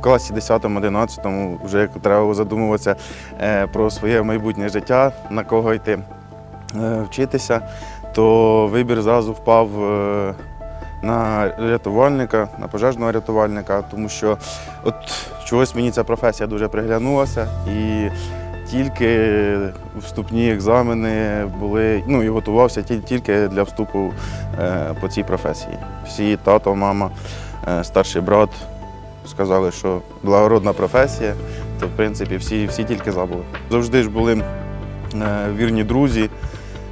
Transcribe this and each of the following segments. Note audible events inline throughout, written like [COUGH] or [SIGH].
класі 10-11 вже треба задумуватися е, про своє майбутнє життя, на кого йти е, вчитися, то вибір зразу впав е, на рятувальника, на пожежного рятувальника, тому що от чогось мені ця професія дуже приглянулася і тільки вступні екзамени були, ну і готувався тільки для вступу по цій професії. Всі тато, мама, старший брат сказали, що благородна професія, то в принципі всі, всі тільки забули. Завжди ж були е, вірні друзі,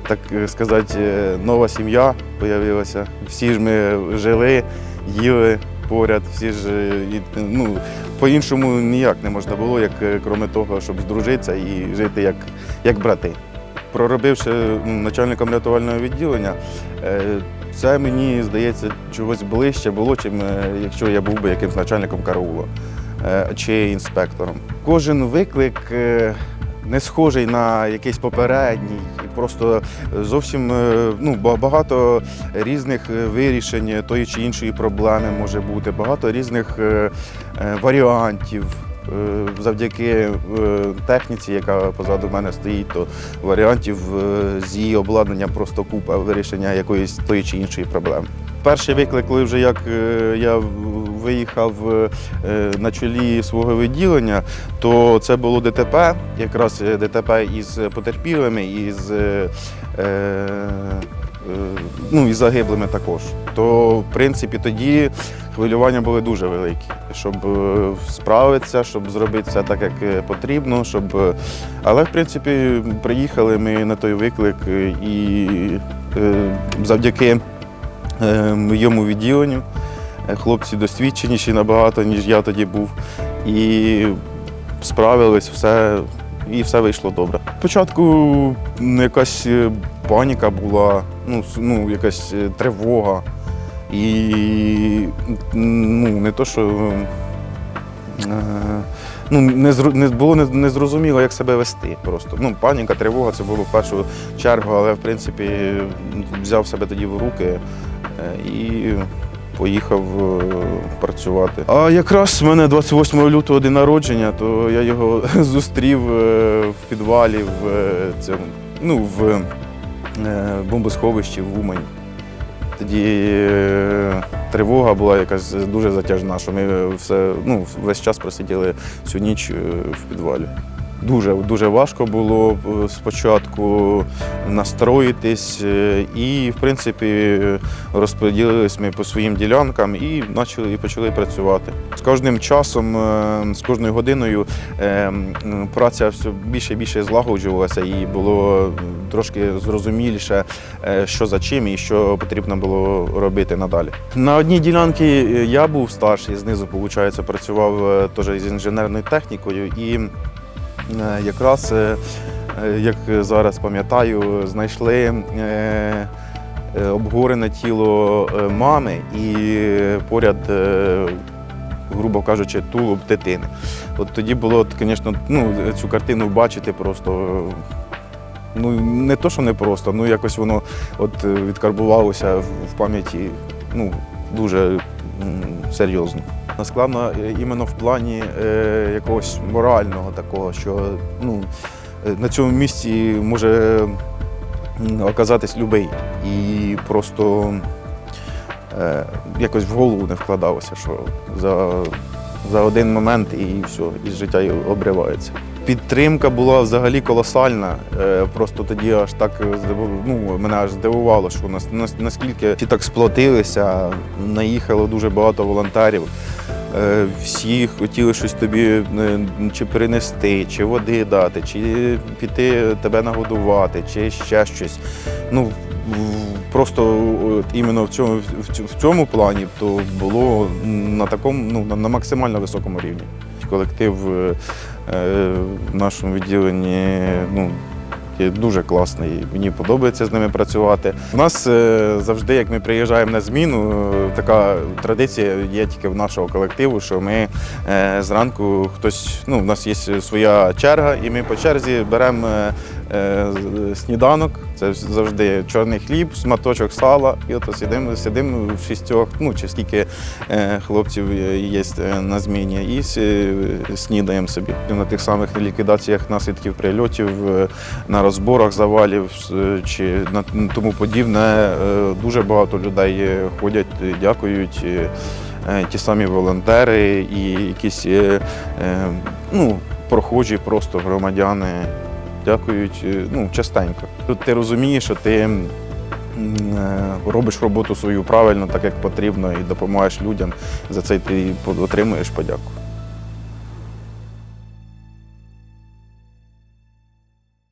так е, сказати, е, нова сім'я з'явилася. Всі ж ми жили, їли поряд, всі ж ну, по-іншому ніяк не можна було, як крім того, щоб здружитися і жити як, як брати. Проробивши начальником рятувального відділення, це мені здається чогось ближче було, чим е, якщо я був би якимсь начальником караула е, чи інспектором. Кожен виклик е, не схожий на якийсь попередній, просто зовсім ну, багато різних вирішень тої чи іншої проблеми може бути, багато різних варіантів. Е, Завдяки е, техніці, яка позаду мене стоїть, то варіантів е, з її обладнанням просто купа вирішення якоїсь тої чи іншої проблеми. Перший виклик, коли вже як я виїхав на чолі свого відділення, то це було ДТП, якраз ДТП із потерпілими, із, ну, і загиблими також. То, в принципі, тоді хвилювання були дуже великі, щоб е, справитися, щоб зробити все так, як е, потрібно. Щоб... е, Але, в принципі, приїхали ми на той виклик і завдяки моєму відділенню. Хлопці досвідченіші набагато, ніж я тоді був. І справились, все, і все вийшло добре. Спочатку якась паніка була, ну, ну якась тривога. І ну, не то, що е, ну, не, не було не- незрозуміло, як себе вести. Просто. Ну, паніка, тривога це було в першу чергу, але в принципі взяв себе тоді в руки е, і поїхав е, працювати. А якраз в мене 28 лютого день народження, то я його [LAUGHS] зустрів в підвалі в цьому, ну, в бомбосховищі в Умані. Тоді е, тривога була якась дуже затяжна, що ми все, ну, весь час просиділи всю ніч е, в підвалі. Дуже, дуже важко було е, спочатку настроїтись, е, і, в принципі, розподілились ми по своїм ділянкам і почали, і почали працювати. З кожним часом, е, з кожною годиною праця все більше і більше злагоджувалася, і було трошки зрозуміліше, що за чим і що потрібно було робити надалі. На одній ділянці я був старший, знизу, виходить, працював теж з інженерною технікою. І якраз, е, е, як зараз пам'ятаю, знайшли е, е, обгорене тіло е, мами і поряд, е, грубо кажучи, тулуб дитини. От тоді було, звісно, ну, цю картину бачити просто. е, Ну, не то, що не просто, ну якось воно от е, відкарбувалося в пам'яті ну, дуже серйозно. Складно е, іменно в плані е, якогось морального такого, що ну, е, на цьому місці може оказатись любий. І просто якось в голову не вкладалося, що за, за один момент і все, і життя обривається. Підтримка була взагалі колосальна. Е, Просто тоді аж так ну, мене аж здивувало, що нас, нас- наскільки всі так сплотилися, наїхало дуже багато волонтерів. Е, Всі хотіли щось тобі е, чи принести, чи води дати, чи піти тебе нагодувати, чи ще щось. Ну, просто іменно в цьому, в цьому- плані то було на такому, ну, на максимально високому рівні. Колектив е, е, в нашому відділенні ну, дуже класний. Мені подобається з ними працювати. У нас е, завжди, як ми приїжджаємо на зміну, така традиція є тільки в нашого колективу, що ми зранку хтось, ну, у нас є своя черга, і ми по черзі беремо сніданок. Це завжди чорний хліб, шматочок сала. І от сидимо, сидимо в шістьох, ну чи скільки е, хлопців є е, на зміні, і снідаємо собі. На тих самих ліквідаціях наслідків прильотів, е, на розборах завалів е, чи на тому подібне. е, Дуже багато людей е, ходять, е, дякують. е, е, Ті самі волонтери і якісь е, е, ну, прохожі, просто громадяни дякують е, ну, частенько. Тут ти розумієш, що ти е, робиш роботу свою правильно, так як потрібно, і допомагаєш людям. За це ти отримуєш подяку.